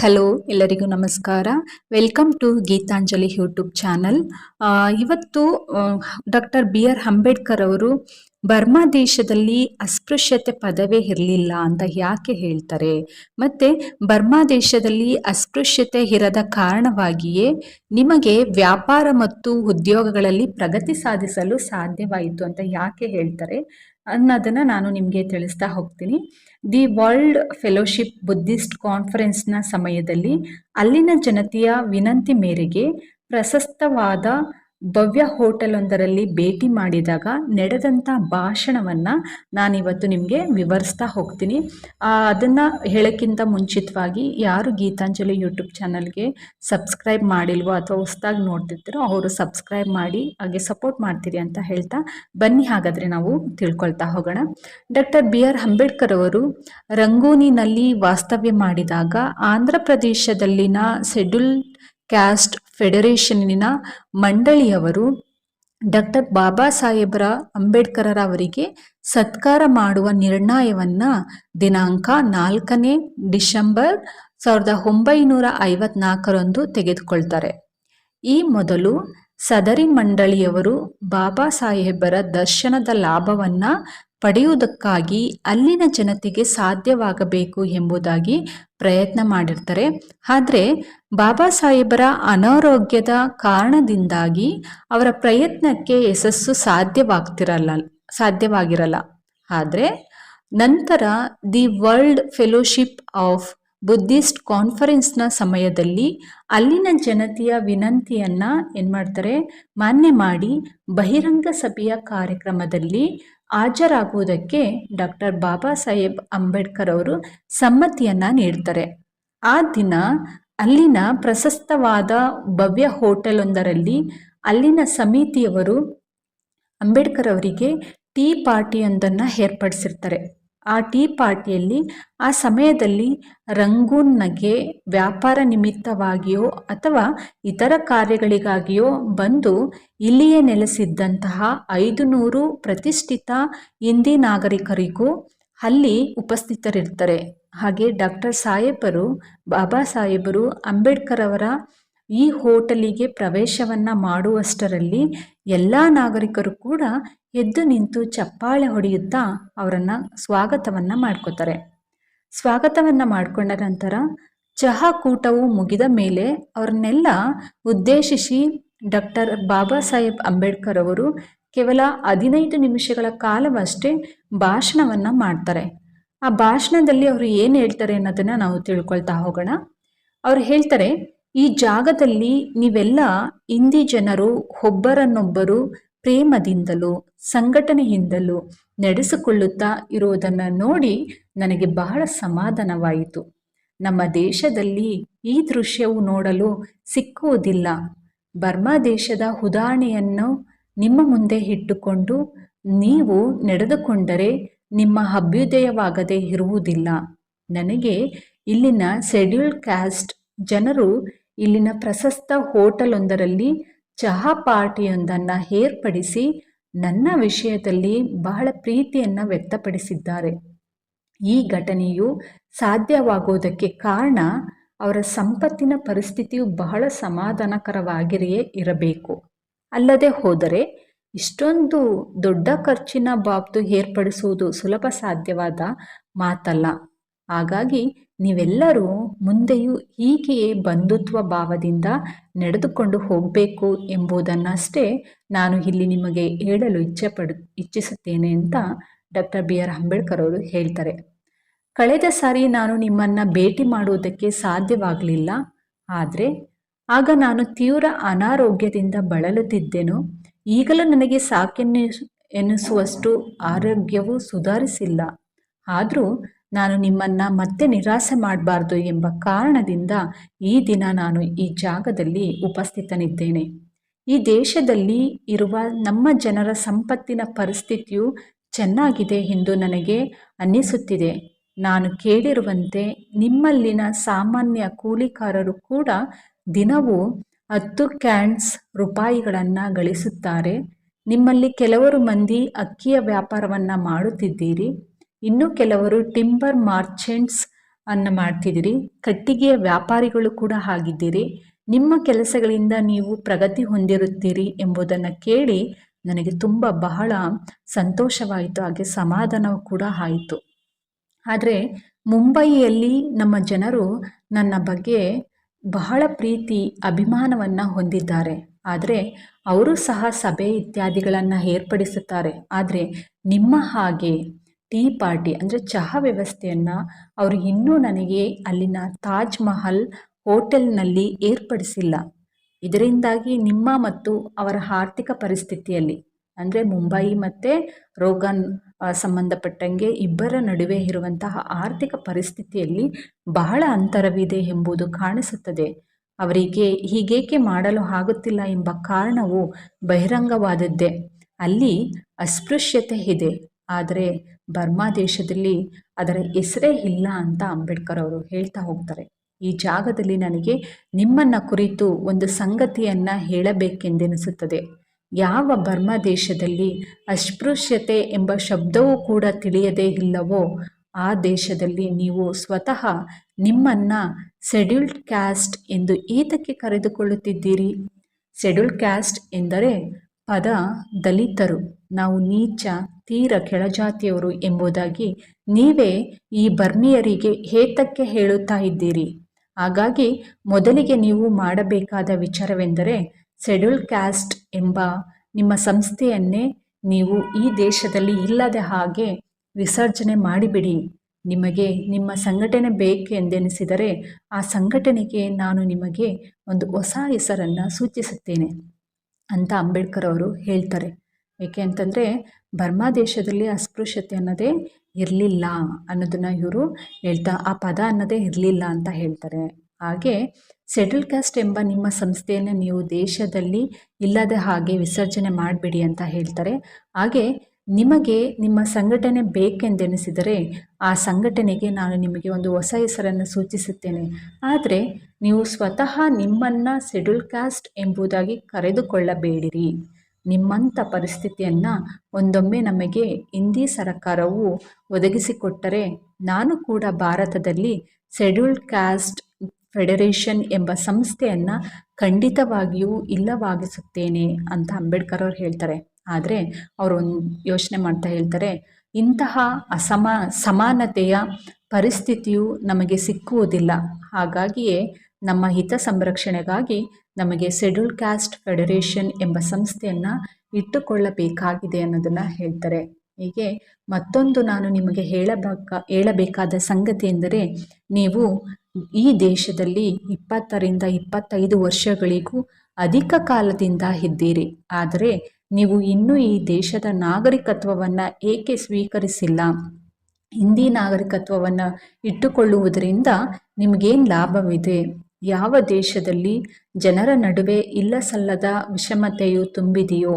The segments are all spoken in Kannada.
ಹಲೋ ಎಲ್ಲರಿಗೂ ನಮಸ್ಕಾರ. Welcome to Geetanjali YouTube channel ಇವತ್ತು ಡಾಕ್ಟರ್ ಬಿ ಆರ್ ಅಂಬೇಡ್ಕರ್ ಅವರು ಬರ್ಮಾ ದೇಶದಲ್ಲಿ ಅಸ್ಪೃಶ್ಯತೆ ಪದವೇ ಇರಲಿಲ್ಲ ಅಂತ ಯಾಕೆ ಹೇಳ್ತಾರೆ? ಮತ್ತೆ ಬರ್ಮಾ ದೇಶದಲ್ಲಿ ಅಸ್ಪೃಶ್ಯತೆ ಇರದ ಕಾರಣವಾಗಿಯೇ ನಿಮಗೆ ವ್ಯಾಪಾರ ಮತ್ತು ಉದ್ಯೋಗಗಳಲ್ಲಿ ಪ್ರಗತಿ ಸಾಧಿಸಲು ಸಾಧ್ಯವಾಯಿತು ಅಂತ ಯಾಕೆ ಹೇಳ್ತಾರೆ? ಅನ್ನೋದನ್ನು ನಾನು ನಿಮಗೆ ತಿಳಿಸ್ತಾ ಹೋಗ್ತೀನಿ. ದಿ ವರ್ಲ್ಡ್ ಫೆಲೋಶಿಪ್ ಬುದ್ಧಿಸ್ಟ್ ಕಾನ್ಫರೆನ್ಸ್ನ ಸಮಯದಲ್ಲಿ ಅಲ್ಲಿನ ಜನತೆಯ ವಿನಂತಿ ಮೇರೆಗೆ ಪ್ರಶಸ್ತವಾದ ಭವ್ಯ ಹೋಟೆಲೊಂದರಲ್ಲಿ ಭೇಟಿ ಮಾಡಿದಾಗ ನಡೆದಂಥ ಭಾಷಣವನ್ನು ನಾನಿವತ್ತು ನಿಮಗೆ ವಿವರಿಸ್ತಾ ಹೋಗ್ತೀನಿ. ಅದನ್ನು ಹೇಳೋಕ್ಕಿಂತ ಮುಂಚಿತವಾಗಿ ಯಾರು ಗೀತಾಂಜಲಿ ಯೂಟ್ಯೂಬ್ ಚಾನಲ್ಗೆ ಸಬ್ಸ್ಕ್ರೈಬ್ ಮಾಡಿಲ್ವೋ ಅಥವಾ ಹೊಸ್ದಾಗಿ ನೋಡ್ತಿರ್ತೀರೋ ಅವರು ಸಬ್ಸ್ಕ್ರೈಬ್ ಮಾಡಿ ಹಾಗೆ ಸಪೋರ್ಟ್ ಮಾಡ್ತೀರಿ ಅಂತ ಹೇಳ್ತಾ ಬನ್ನಿ ಹಾಗಾದರೆ ನಾವು ತಿಳ್ಕೊಳ್ತಾ ಹೋಗೋಣ. ಡಾಕ್ಟರ್ ಬಿ ಆರ್ ಅಂಬೇಡ್ಕರ್ ಅವರು ರಂಗೂನಿನಲ್ಲಿ ವಾಸ್ತವ್ಯ ಮಾಡಿದಾಗ ಆಂಧ್ರ ಪ್ರದೇಶದಲ್ಲಿನ ಶೆಡ್ಯೂಲ್ ಕ್ಯಾಸ್ಟ್ ಫೆಡರೇಷನ್ನಿನ ಮಂಡಳಿಯವರು ಡಾಕ್ಟರ್ ಬಾಬಾ ಸಾಹೇಬರ ಅಂಬೇಡ್ಕರರ ಅವರಿಗೆ ಸತ್ಕಾರ ಮಾಡುವ ನಿರ್ಣಯವನ್ನು ದಿನಾಂಕ ನಾಲ್ಕನೇ ಡಿಸೆಂಬರ್ ಸಾವಿರದ ಒಂಬೈನೂರ ಐವತ್ನಾಲ್ಕರಂದು ತೆಗೆದುಕೊಳ್ತಾರೆ. ಈ ಮೊದಲು ಸದರಿ ಮಂಡಳಿಯವರು ಬಾಬಾ ಸಾಹೇಬರ ದರ್ಶನದ ಲಾಭವನ್ನು ಪಡೆಯುವುದಕ್ಕಾಗಿ ಅಲ್ಲಿನ ಜನತೆಗೆ ಸಾಧ್ಯವಾಗಬೇಕು ಎಂಬುದಾಗಿ ಪ್ರಯತ್ನ ಮಾಡಿರ್ತಾರೆ. ಆದರೆ ಬಾಬಾ ಸಾಹೇಬರ ಅನಾರೋಗ್ಯದ ಕಾರಣದಿಂದಾಗಿ ಅವರ ಪ್ರಯತ್ನಕ್ಕೆ ಯಶಸ್ಸು ಸಾಧ್ಯವಾಗ್ತಿರಲ್ಲ, ಸಾಧ್ಯವಾಗಿರಲ್ಲ. ಆದರೆ ನಂತರ the world fellowship of Buddhist ಕಾನ್ಫರೆನ್ಸ್ನ ಸಮಯದಲ್ಲಿ ಅಲ್ಲಿನ ಜನತೆಯ ವಿನಂತಿಯನ್ನು ಏನು ಮಾಡ್ತಾರೆ ಮಾನ್ಯ ಮಾಡಿ ಬಹಿರಂಗ ಸಭೆಯ ಕಾರ್ಯಕ್ರಮದಲ್ಲಿ ಹಾಜರಾಗುವುದಕ್ಕೆ ಡಾಕ್ಟರ್ ಬಾಬಾ ಸಾಹೇಬ್ ಅಂಬೇಡ್ಕರ್ ಅವರು ಸಮ್ಮತಿಯನ್ನು ನೀಡ್ತಾರೆ. ಆ ದಿನ ಅಲ್ಲಿನ ಪ್ರಶಸ್ತವಾದ ಭವ್ಯ ಹೋಟೆಲೊಂದರಲ್ಲಿ ಅಲ್ಲಿನ ಸಮಿತಿಯವರು ಅಂಬೇಡ್ಕರ್ ಅವರಿಗೆ ಟೀ ಪಾರ್ಟಿಯೊಂದನ್ನು ಏರ್ಪಡಿಸಿರ್ತಾರೆ. ಆ ಟೀ ಪಾರ್ಟಿಯಲ್ಲಿ ಆ ಸಮಯದಲ್ಲಿ ರಂಗೂನ್ನಗೆ ವ್ಯಾಪಾರ ನಿಮಿತ್ತವಾಗಿಯೋ ಅಥವಾ ಇತರ ಕಾರ್ಯಗಳಿಗಾಗಿಯೋ ಬಂದು ಇಲ್ಲಿಯೇ ನೆಲೆಸಿದ್ದಂತಹ ಐದು ನೂರು ಪ್ರತಿಷ್ಠಿತ ಹಿಂದಿ ನಾಗರಿಕರಿಗೂ ಅಲ್ಲಿ ಉಪಸ್ಥಿತರಿರ್ತಾರೆ ಹಾಗೆ ಡಾಕ್ಟರ್ ಸಾಹೇಬರು, ಬಾಬಾ ಸಾಹೇಬರು, ಅಂಬೇಡ್ಕರ್ ಅವರ ಈ ಹೋಟೆಲಿಗೆ ಪ್ರವೇಶವನ್ನು ಮಾಡುವಷ್ಟರಲ್ಲಿ ಎಲ್ಲ ನಾಗರಿಕರು ಕೂಡ ಎದ್ದು ನಿಂತು ಚಪ್ಪಾಳೆ ಹೊಡೆಯುತ್ತಾ ಅವರನ್ನು ಸ್ವಾಗತವನ್ನು ಮಾಡ್ಕೋತಾರೆ. ಸ್ವಾಗತವನ್ನು ಮಾಡಿಕೊಂಡ ನಂತರ ಚಹಾ ಕೂಟವು ಮುಗಿದ ಮೇಲೆ ಅವ್ರನ್ನೆಲ್ಲ ಉದ್ದೇಶಿಸಿ ಡಾಕ್ಟರ್ ಬಾಬಾ ಸಾಹೇಬ್ ಅಂಬೇಡ್ಕರ್ ಅವರು ಕೇವಲ ಹದಿನೈದು ನಿಮಿಷಗಳ ಕಾಲವಷ್ಟೇ ಭಾಷಣವನ್ನು ಮಾಡ್ತಾರೆ. ಆ ಭಾಷಣದಲ್ಲಿ ಅವರು ಏನು ಹೇಳ್ತಾರೆ ಅನ್ನೋದನ್ನು ನಾವು ತಿಳ್ಕೊಳ್ತಾ ಹೋಗೋಣ. ಅವ್ರು ಹೇಳ್ತಾರೆ, ಈ ಜಾಗದಲ್ಲಿ ನೀವೆಲ್ಲ ಹಿಂದಿ ಜನರು, ಒಬ್ಬರನ್ನೊಬ್ಬರು ಪ್ರೇಮದಿಂದಲೂ, ಸಂಘಟನೆಯಿಂದಲೂ ನಡೆಸಿಕೊಳ್ಳುತ್ತಾ ಇರುವುದನ್ನು ನೋಡಿ ನನಗೆ ಬಹಳ ಸಮಾಧಾನವಾಯಿತು. ನಮ್ಮ ದೇಶದಲ್ಲಿ ಈ ದೃಶ್ಯವು ನೋಡಲು ಸಿಕ್ಕುವುದಿಲ್ಲ. ಬರ್ಮಾ ದೇಶದ ಉದಾಹರಣೆಯನ್ನು ನಿಮ್ಮ ಮುಂದೆ ಇಟ್ಟುಕೊಂಡು ನೀವು ನಡೆದುಕೊಂಡರೆ ನಿಮ್ಮ ಅಭ್ಯುದಯವಾಗದೇ ಇರುವುದಿಲ್ಲ. ನನಗೆ ಇಲ್ಲಿನ ಶೆಡ್ಯೂಲ್ ಕ್ಯಾಸ್ಟ್ ಜನರು ಇಲ್ಲಿನ ಪ್ರಶಸ್ತ ಹೋಟೆಲೊಂದರಲ್ಲಿ ಚಹಾ ಪಾರ್ಟಿಯೊಂದನ್ನು ಏರ್ಪಡಿಸಿ ನನ್ನ ವಿಷಯದಲ್ಲಿ ಬಹಳ ಪ್ರೀತಿಯನ್ನು ವ್ಯಕ್ತಪಡಿಸಿದ್ದಾರೆ. ಈ ಘಟನೆಯು ಸಾಧ್ಯವಾಗುವುದಕ್ಕೆ ಕಾರಣ ಅವರ ಸಂಪತ್ತಿನ ಪರಿಸ್ಥಿತಿಯು ಬಹಳ ಸಮಾಧಾನಕರವಾಗಿರೆಯೇ ಇರಬೇಕು. ಅಲ್ಲದೆ ಹೋದರೆ, ಇಷ್ಟೊಂದು ದೊಡ್ಡ ಖರ್ಚಿನ ಬಾಬ್ದು ಏರ್ಪಡಿಸುವುದು ಸುಲಭ ಸಾಧ್ಯವಾದ ಮಾತಲ್ಲ. ಹಾಗಾಗಿ ನೀವೆಲ್ಲರೂ ಮುಂದೆಯೂ ಹೀಗೆಯೇ ಬಂಧುತ್ವ ಭಾವದಿಂದ ನಡೆದುಕೊಂಡು ಹೋಗಬೇಕು ಎಂಬುದನ್ನಷ್ಟೇ ನಾನು ಇಲ್ಲಿ ನಿಮಗೆ ಹೇಳಲು ಇಚ್ಛೆ ಪಡು ಇಚ್ಛಿಸುತ್ತೇನೆ ಅಂತ ಡಾಕ್ಟರ್ ಬಿ ಆರ್ ಅಂಬೇಡ್ಕರ್ ಅವರು ಹೇಳ್ತಾರೆ. ಕಳೆದ ಸಾರಿ ನಾನು ನಿಮ್ಮನ್ನು ಭೇಟಿ ಮಾಡುವುದಕ್ಕೆ ಸಾಧ್ಯವಾಗಲಿಲ್ಲ. ಆದರೆ ಆಗ ನಾನು ತೀವ್ರ ಅನಾರೋಗ್ಯದಿಂದ ಬಳಲುತ್ತಿದ್ದೆನು. ಈಗಲೂ ನನಗೆ ಸಾಕೆನ್ನಿಸು ಎನಿಸುವಷ್ಟು ಆರೋಗ್ಯವು ಸುಧಾರಿಸಿಲ್ಲ. ಆದರೂ ನಾನು ನಿಮ್ಮನ್ನು ಮತ್ತೆ ನಿರಾಸೆ ಮಾಡಬಾರ್ದು ಎಂಬ ಕಾರಣದಿಂದ ಈ ದಿನ ನಾನು ಈ ಜಾಗದಲ್ಲಿ ಉಪಸ್ಥಿತನಿದ್ದೇನೆ. ಈ ದೇಶದಲ್ಲಿ ಇರುವ ನಮ್ಮ ಜನರ ಸಂಪತ್ತಿನ ಪರಿಸ್ಥಿತಿಯು ಚೆನ್ನಾಗಿದೆ ಎಂದು ನನಗೆ ಅನ್ನಿಸುತ್ತಿದೆ. ನಾನು ಕೇಳಿರುವಂತೆ ನಿಮ್ಮಲ್ಲಿನ ಸಾಮಾನ್ಯ ಕೂಲಿಕಾರರು ಕೂಡ ದಿನವೂ ಹತ್ತು ಕ್ಯಾನ್ಸ್ ರೂಪಾಯಿಗಳನ್ನು ಗಳಿಸುತ್ತಾರೆ. ನಿಮ್ಮಲ್ಲಿ ಕೆಲವರು ಮಂದಿ ಅಕ್ಕಿಯ ವ್ಯಾಪಾರವನ್ನು ಮಾಡುತ್ತಿದ್ದೀರಿ. ಇನ್ನು ಕೆಲವರು ಟಿಂಬರ್ ಮಾರ್ಚೆಂಟ್ಸ್ ಅನ್ನು ಮಾಡ್ತಿದ್ದೀರಿ. ಕಟ್ಟಿಗೆಯ ವ್ಯಾಪಾರಿಗಳು ಕೂಡ ಆಗಿದ್ದೀರಿ ನಿಮ್ಮ ಕೆಲಸಗಳಿಂದ ನೀವು ಪ್ರಗತಿ ಹೊಂದಿರುತ್ತೀರಿ ಎಂಬುದನ್ನು ಕೇಳಿ ನನಗೆ ತುಂಬ ಬಹಳ ಸಂತೋಷವಾಯಿತು. ಹಾಗೆ ಸಮಾಧಾನವೂ ಕೂಡ ಆಯಿತು. ಆದರೆ ಮುಂಬಯಿಯಲ್ಲಿ ನಮ್ಮ ಜನರು ನನ್ನ ಬಗ್ಗೆ ಬಹಳ ಪ್ರೀತಿ, ಅಭಿಮಾನವನ್ನು ಹೊಂದಿದ್ದಾರೆ. ಆದರೆ ಅವರು ಸಹ ಸಭೆ ಇತ್ಯಾದಿಗಳನ್ನು ಏರ್ಪಡಿಸುತ್ತಾರೆ. ಆದರೆ ನಿಮ್ಮ ಹಾಗೆ ಟೀ ಪಾರ್ಟಿ ಅಂದರೆ ಚಹಾ ವ್ಯವಸ್ಥೆಯನ್ನು ಅವರು ಇನ್ನೂ ನನಗೆ ಅಲ್ಲಿನ ತಾಜ್ ಮಹಲ್ ಹೋಟೆಲ್ನಲ್ಲಿ ಏರ್ಪಡಿಸಿಲ್ಲ. ಇದರಿಂದಾಗಿ ನಿಮ್ಮ ಮತ್ತು ಅವರ ಆರ್ಥಿಕ ಪರಿಸ್ಥಿತಿಯಲ್ಲಿ, ಅಂದರೆ ಮುಂಬೈ ಮತ್ತು ರೋಗನ್ ಸಂಬಂಧಪಟ್ಟಂಗೆ ಇಬ್ಬರ ನಡುವೆ ಇರುವಂತಹ ಆರ್ಥಿಕ ಪರಿಸ್ಥಿತಿಯಲ್ಲಿ ಬಹಳ ಅಂತರವಿದೆ ಎಂಬುದು ಕಾಣಿಸುತ್ತದೆ. ಅವರಿಗೆ ಹೀಗೇಕೆ ಮಾಡಲು ಆಗುತ್ತಿಲ್ಲ ಎಂಬ ಕಾರಣವು ಬಹಿರಂಗವಾದದ್ದೇ. ಅಲ್ಲಿ ಅಸ್ಪೃಶ್ಯತೆ ಇದೆ. ಆದರೆ ಬರ್ಮಾ ದೇಶದಲ್ಲಿ ಅದರ ಹೆಸರೇ ಇಲ್ಲ ಅಂತ ಅಂಬೇಡ್ಕರ್ ಅವರು ಹೇಳ್ತಾ ಹೋಗ್ತಾರೆ. ಈ ಜಾಗದಲ್ಲಿ ನನಗೆ ನಿಮ್ಮನ್ನ ಕುರಿತು ಒಂದು ಸಂಗತಿಯನ್ನು ಹೇಳಬೇಕೆಂದೆನಿಸುತ್ತದೆ. ಯಾವ ಬರ್ಮ ದೇಶದಲ್ಲಿ ಅಸ್ಪೃಶ್ಯತೆ ಎಂಬ ಶಬ್ದವೂ ಕೂಡ ತಿಳಿಯದೇ ಇಲ್ಲವೋ, ಆ ದೇಶದಲ್ಲಿ ನೀವು ಸ್ವತಃ ನಿಮ್ಮನ್ನು ಶೆಡ್ಯೂಲ್ಡ್ ಕ್ಯಾಸ್ಟ್ ಎಂದು ಏತಕ್ಕೆ ಕರೆದುಕೊಳ್ಳುತ್ತಿದ್ದೀರಿ? ಶೆಡ್ಯೂಲ್ಡ್ ಕ್ಯಾಸ್ಟ್ ಎಂದರೆ ಪದ ದಲಿತರು. ನಾವು ನೀಚ, ತೀರ ಕೆಳಜಾತಿಯವರು ಎಂಬುದಾಗಿ ನೀವೇ ಈ ಬರ್ಮಿಯರಿಗೆ ಹೇತಕ್ಕೆ ಹೇಳುತ್ತಾ ಇದ್ದೀರಿ. ಹಾಗಾಗಿ ಮೊದಲಿಗೆ ನೀವು ಮಾಡಬೇಕಾದ ವಿಚಾರವೆಂದರೆ ಶೆಡ್ಯೂಲ್ ಕ್ಯಾಸ್ಟ್ ಎಂಬ ನಿಮ್ಮ ಸಂಸ್ಥೆಯನ್ನೇ ನೀವು ಈ ದೇಶದಲ್ಲಿ ಇಲ್ಲದ ಹಾಗೆ ವಿಸರ್ಜನೆ ಮಾಡಿಬಿಡಿ. ನಿಮಗೆ ನಿಮ್ಮ ಸಂಘಟನೆ ಬೇಕೆಂದೆನಿಸಿದರೆ ಆ ಸಂಘಟನೆಗೆ ನಾನು ನಿಮಗೆ ಒಂದು ಹೊಸ ಹೆಸರನ್ನು ಸೂಚಿಸುತ್ತೇನೆ. ಅಂತ ಅಂಬೇಡ್ಕರ್ ಅವರು ಹೇಳ್ತಾರೆ. ಏಕೆ ಅಂತಂದರೆ ಬರ್ಮಾ ದೇಶದಲ್ಲಿ ಅಸ್ಪೃಶ್ಯತೆ ಅನ್ನೋದೇ ಇರಲಿಲ್ಲ ಅನ್ನೋದನ್ನು ಇವರು ಹೇಳ್ತಾ, ಆ ಪದ ಅನ್ನೋದೇ ಇರಲಿಲ್ಲ ಅಂತ ಹೇಳ್ತಾರೆ. ಹಾಗೆ ಸೆಟಲ್ ಕ್ಯಾಸ್ಟ್ ಎಂಬ ನಿಮ್ಮ ಸಂಸ್ಥೆಯನ್ನು ನೀವು ದೇಶದಲ್ಲಿ ಇಲ್ಲದ ಹಾಗೆ ವಿಸರ್ಜನೆ ಮಾಡಬೇಡಿ ಅಂತ ಹೇಳ್ತಾರೆ. ಹಾಗೆ ನಿಮಗೆ ನಿಮ್ಮ ಸಂಘಟನೆ ಬೇಕೆಂದೆನಿಸಿದರೆ ಆ ಸಂಘಟನೆಗೆ ನಾನು ನಿಮಗೆ ಒಂದು ಹೊಸ ಹೆಸರನ್ನು ಸೂಚಿಸುತ್ತೇನೆ. ಆದರೆ ನೀವು ಸ್ವತಃ ನಿಮ್ಮನ್ನು ಸೆಡ್ಯೂಲ್ ಕ್ಯಾಸ್ಟ್ ಎಂಬುದಾಗಿ ಕರೆದುಕೊಳ್ಳಬೇಡಿರಿ. ನಿಮ್ಮಂಥ ಪರಿಸ್ಥಿತಿಯನ್ನು ಒಂದೊಮ್ಮೆ ನಮಗೆ ಹಿಂದಿ ಸರಕಾರವು ಒದಗಿಸಿಕೊಟ್ಟರೆ ನಾನು ಕೂಡ ಭಾರತದಲ್ಲಿ ಶೆಡ್ಯೂಲ್ಡ್ ಕ್ಯಾಸ್ಟ್ ಫೆಡರೇಷನ್ ಎಂಬ ಸಂಸ್ಥೆಯನ್ನು ಖಂಡಿತವಾಗಿಯೂ ಇಲ್ಲವಾಗಿಸುತ್ತೇನೆ ಅಂತ ಅಂಬೇಡ್ಕರ್ ಅವರು ಹೇಳ್ತಾರೆ. ಆದರೆ ಅವರು ಒಂದು ಯೋಚನೆ ಮಾಡ್ತಾ ಹೇಳ್ತಾರೆ, ಇಂತಹ ಅಸಮ, ಸಮಾನತೆಯ ಪರಿಸ್ಥಿತಿಯು ನಮಗೆ ಸಿಕ್ಕುವುದಿಲ್ಲ. ಹಾಗಾಗಿಯೇ ನಮ್ಮ ಹಿತ ಸಂರಕ್ಷಣೆಗಾಗಿ ನಮಗೆ ಶೆಡ್ಯೂಲ್ ಕ್ಯಾಸ್ಟ್ ಫೆಡರೇಷನ್ ಎಂಬ ಸಂಸ್ಥೆಯನ್ನು ಇಟ್ಟುಕೊಳ್ಳಬೇಕಾಗಿದೆ ಅನ್ನೋದನ್ನು ಹೇಳ್ತಾರೆ. ಹೀಗೆ ಮತ್ತೊಂದು ನಾನು ನಿಮಗೆ ಹೇಳಬೇಕ, ಹೇಳಬೇಕಾದ ಸಂಗತಿ ಎಂದರೆ, ನೀವು ಈ ದೇಶದಲ್ಲಿ ಇಪ್ಪತ್ತರಿಂದ ಇಪ್ಪತ್ತೈದು ವರ್ಷಗಳಿಗೂ ಅಧಿಕ ಕಾಲದಿಂದ ಇದ್ದೀರಿ. ಆದರೆ ನೀವು ಇನ್ನೂ ಈ ದೇಶದ ನಾಗರಿಕತ್ವವನ್ನು ಏಕೆ ಸ್ವೀಕರಿಸಿಲ್ಲ? ಹಿಂದಿ ನಾಗರಿಕತ್ವವನ್ನು ಇಟ್ಟುಕೊಳ್ಳುವುದರಿಂದ ನಿಮಗೇನು ಲಾಭವಿದೆ? ಯಾವ ದೇಶದಲ್ಲಿ ಜನರ ನಡುವೆ ಇಲ್ಲ ಸಲ್ಲದ ವಿಷಮತೆಯು ತುಂಬಿದೆಯೋ,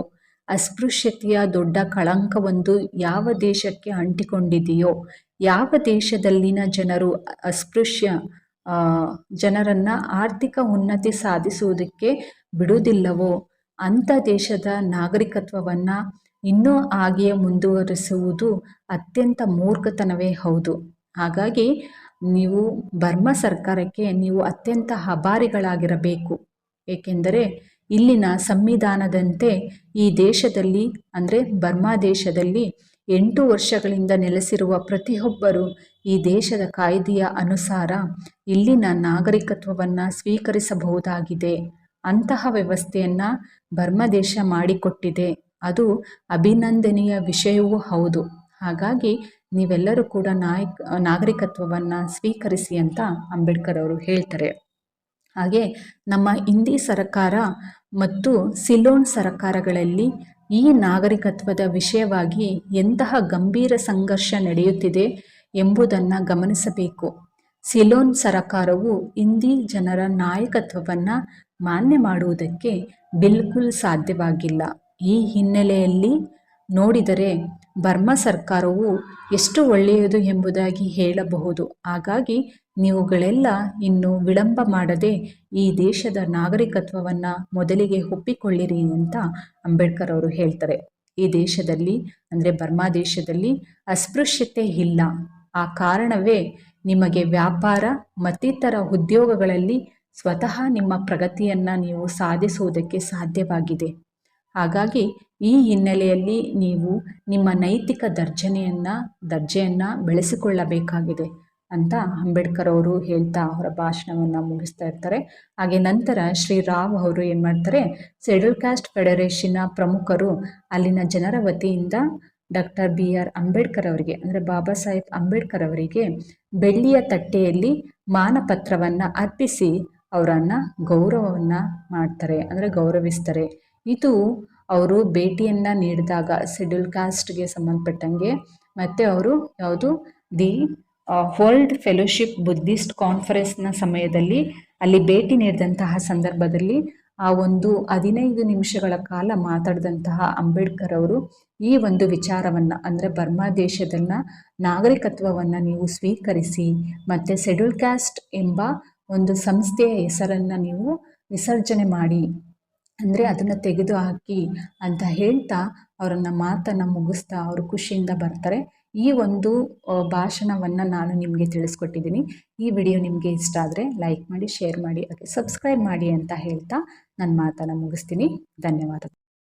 ಅಸ್ಪೃಶ್ಯತೆಯ ದೊಡ್ಡ ಕಳಂಕವೊಂದು ಯಾವ ದೇಶಕ್ಕೆ ಅಂಟಿಕೊಂಡಿದೆಯೋ, ಯಾವ ದೇಶದಲ್ಲಿನ ಜನರು ಅಸ್ಪೃಶ್ಯ ಜನರನ್ನು ಆರ್ಥಿಕ ಉನ್ನತಿ ಸಾಧಿಸುವುದಕ್ಕೆ ಬಿಡುವುದಿಲ್ಲವೋ ಅಂಥ ದೇಶದ ನಾಗರಿಕತ್ವವನ್ನು ಇನ್ನೂ ಹಾಗೆಯೇ ಮುಂದುವರಿಸುವುದು ಅತ್ಯಂತ ಮೂರ್ಖತನವೇ ಹೌದು. ಹಾಗಾಗಿ ನೀವು ಬರ್ಮ ಸರ್ಕಾರಕ್ಕೆ ನೀವು ಅತ್ಯಂತ ಅಭಾರಿಗಳಾಗಿರಬೇಕು ಏಕೆಂದರೆ ಇಲ್ಲಿನ ಸಂವಿಧಾನದಂತೆ ಈ ದೇಶದಲ್ಲಿ, ಅಂದರೆ ಬರ್ಮಾ ದೇಶದಲ್ಲಿ ಎಂಟು ವರ್ಷಗಳಿಂದ ನೆಲೆಸಿರುವ ಪ್ರತಿಯೊಬ್ಬರು ಈ ದೇಶದ ಕಾಯ್ದೆಯ ಅನುಸಾರ ಇಲ್ಲಿನ ನಾಗರಿಕತ್ವವನ್ನು ಸ್ವೀಕರಿಸಬಹುದಾಗಿದೆ. ಅಂತಹ ವ್ಯವಸ್ಥೆಯನ್ನು ಬರ್ಮ ದೇಶ ಮಾಡಿಕೊಟ್ಟಿದೆ. ಅದು ಅಭಿನಂದನೀಯ ವಿಷಯವೂ ಹೌದು. ಹಾಗಾಗಿ ನೀವೆಲ್ಲರೂ ಕೂಡ ನಾಯಕ್ ನಾಗರಿಕತ್ವವನ್ನು ಸ್ವೀಕರಿಸಿ ಅಂತ ಅಂಬೇಡ್ಕರ್ ಅವರು ಹೇಳ್ತಾರೆ. ಹಾಗೆ ನಮ್ಮ ಹಿಂದಿ ಸರಕಾರ ಮತ್ತು ಸಿಲೋನ್ ಸರಕಾರಗಳಲ್ಲಿ ಈ ನಾಗರಿಕತ್ವದ ವಿಷಯವಾಗಿ ಎಂತಹ ಗಂಭೀರ ಸಂಘರ್ಷ ನಡೆಯುತ್ತಿದೆ ಎಂಬುದನ್ನು ಗಮನಿಸಬೇಕು. ಸಿಲೋನ್ ಸರಕಾರವು ಹಿಂದಿ ಜನರ ನಾಯಕತ್ವವನ್ನು ಮಾನ್ಯ ಮಾಡುವುದಕ್ಕೆ ಬಿಲ್ಕುಲ್ ಸಾಧ್ಯವಾಗಿಲ್ಲ. ಈ ಹಿನ್ನೆಲೆಯಲ್ಲಿ ನೋಡಿದರೆ ಬರ್ಮಾ ಸರ್ಕಾರವು ಎಷ್ಟು ಒಳ್ಳೆಯದು ಎಂಬುದಾಗಿ ಹೇಳಬಹುದು. ಹಾಗಾಗಿ ನೀವುಗಳೆಲ್ಲ ಇನ್ನು ವಿಳಂಬ ಮಾಡದೆ ಈ ದೇಶದ ನಾಗರಿಕತ್ವವನ್ನು ಮೊದಲಿಗೆ ಒಪ್ಪಿಕೊಳ್ಳಿರಿ ಅಂತ ಅಂಬೇಡ್ಕರ್ ಅವರು ಹೇಳ್ತಾರೆ. ಈ ದೇಶದಲ್ಲಿ, ಅಂದರೆ ಬರ್ಮಾ ದೇಶದಲ್ಲಿ ಅಸ್ಪೃಶ್ಯತೆ ಇಲ್ಲ. ಆ ಕಾರಣವೇ ನಿಮಗೆ ವ್ಯಾಪಾರ, ಮತ್ತಿತರ ಉದ್ಯೋಗಗಳಲ್ಲಿ ಸ್ವತಃ ನಿಮ್ಮ ಪ್ರಗತಿಯನ್ನು ನೀವು ಸಾಧಿಸುವುದಕ್ಕೆ ಸಾಧ್ಯವಾಗಿದೆ. ಹಾಗಾಗಿ ಈ ಹಿನ್ನೆಲೆಯಲ್ಲಿ ನೀವು ನಿಮ್ಮ ನೈತಿಕ ದರ್ಜನೆಯನ್ನು, ದರ್ಜೆಯನ್ನು ಬೆಳೆಸಿಕೊಳ್ಳಬೇಕಾಗಿದೆ ಅಂತ ಅಂಬೇಡ್ಕರ್ ಅವರು ಹೇಳ್ತಾ ಅವರ ಭಾಷಣವನ್ನು ಮುಗಿಸ್ತಾ ಇರ್ತಾರೆ. ಹಾಗೆ ನಂತರ ಶ್ರೀ ರಾವ್ ಅವರು ಏನು ಮಾಡ್ತಾರೆ ಶೆಡ್ಯೂಲ್ ಕ್ಯಾಸ್ಟ್ ಫೆಡರೇಷನ್ನ ಪ್ರಮುಖರು ಅಲ್ಲಿನ ಜನರ ವತಿಯಿಂದ ಡಾಕ್ಟರ್ ಬಿ ಆರ್ ಅಂಬೇಡ್ಕರ್ ಅವರಿಗೆ, ಅಂದರೆ ಬಾಬಾ ಸಾಹೇಬ್ ಅಂಬೇಡ್ಕರ್ ಅವರಿಗೆ ಬೆಳ್ಳಿಯ ತಟ್ಟೆಯಲ್ಲಿ ಮಾನಪತ್ರವನ್ನು ಅರ್ಪಿಸಿ ಅವರನ್ನು ಗೌರವವನ್ನು ಮಾಡ್ತಾರೆ, ಅಂದರೆ ಗೌರವಿಸ್ತಾರೆ. ಇದು ಅವರು ಭೇಟಿಯನ್ನು ನೀಡಿದಾಗ ಶೆಡ್ಯೂಲ್ ಕಾಸ್ಟ್ಗೆ ಸಂಬಂಧಪಟ್ಟಂಗೆ, ಮತ್ತು ಅವರು ಯಾವುದು? ದಿ ವರ್ಲ್ಡ್ ಫೆಲೋಶಿಪ್ ಬುದ್ಧಿಸ್ಟ್ ಕಾನ್ಫರೆನ್ಸ್ನ ಸಮಯದಲ್ಲಿ ಅಲ್ಲಿ ಭೇಟಿ ನೀಡಿದಂತಹ ಸಂದರ್ಭದಲ್ಲಿ ಆ ಒಂದು ಹದಿನೈದು ನಿಮಿಷಗಳ ಕಾಲ ಮಾತಾಡಿದಂತಹ ಅಂಬೇಡ್ಕರ್ ಅವರು ಈ ಒಂದು ವಿಚಾರವನ್ನು, ಅಂದರೆ ಬರ್ಮಾ ದೇಶದನ್ನ ನಾಗರಿಕತ್ವವನ್ನು ನೀವು ಸ್ವೀಕರಿಸಿ, ಮತ್ತು ಶೆಡ್ಯೂಲ್ ಕ್ಯಾಸ್ಟ್ ಎಂಬ ಒಂದು ಸಂಸ್ಥೆಯ ಹೆಸರನ್ನು ನೀವು ವಿಸರ್ಜನೆ ಮಾಡಿ ಅಂದರೆ ಅದನ್ನು ತೆಗೆದು ಹಾಕಿ ಅಂತ ಹೇಳ್ತಾ ಅವರನ್ನು ಮಾತನ್ನು ಮುಗಿಸ್ತಾ ಅವರು ಖುಷಿಯಿಂದ ಬರ್ತಾರೆ. ಈ ಒಂದು ಭಾಷಣವನ್ನು ನಾನು ನಿಮಗೆ ತಿಳಿಸ್ಕೊಟ್ಟಿದ್ದೀನಿ. ಈ ವಿಡಿಯೋ ನಿಮಗೆ ಇಷ್ಟ ಆದರೆ ಲೈಕ್ ಮಾಡಿ, ಶೇರ್ ಮಾಡಿ ಹಾಗೆ ಸಬ್ಸ್ಕ್ರೈಬ್ ಮಾಡಿ ಅಂತ ಹೇಳ್ತಾ ನನ್ನ ಮಾತನ್ನು ಮುಗಿಸ್ತೀನಿ. ಧನ್ಯವಾದ